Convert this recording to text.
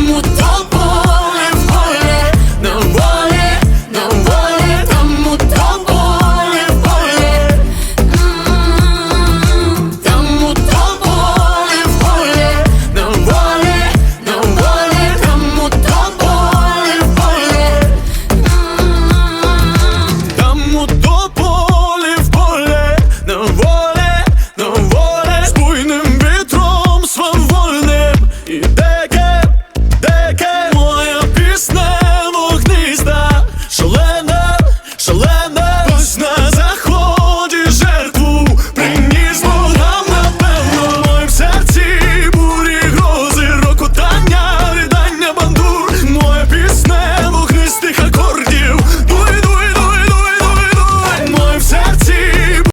mutlu